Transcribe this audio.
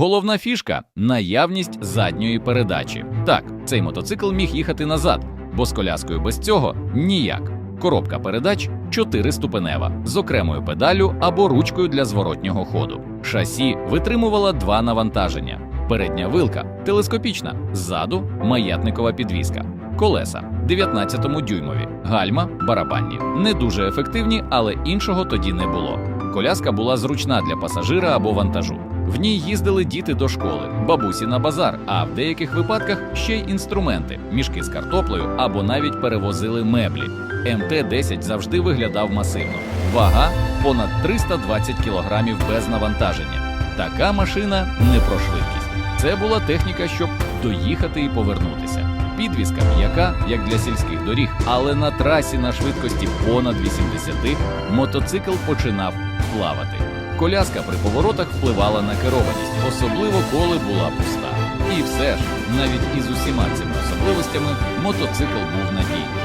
Головна фішка наявність задньої передачі. Так, цей мотоцикл міг їхати назад, бо з коляскою без цього ніяк. Коробка передач чотириступенева з окремою педалю або ручкою для зворотнього ходу. Шасі витримувала два навантаження: передня вилка телескопічна, ззаду маятникова підвіска. Колеса 19-дюймові, гальма барабанні. Не дуже ефективні, але іншого тоді не було. Коляска була зручна для пасажира або вантажу. В ній їздили діти до школи, бабусі на базар, а в деяких випадках ще й інструменти, мішки з картоплею або навіть перевозили меблі. МТ-10 завжди виглядав масивно. Вага понад 320 кілограмів без навантаження. Така машина не про швидкість. Це була техніка, щоб доїхати і повернутися. Підвізка м'яка, як для сільських доріг, але на трасі на швидкості понад 80 мотоцикл починав плавати. Коляска при поворотах впливала на керованість, особливо коли була пуста. І все ж, навіть із усіма цими особливостями, мотоцикл був надійний.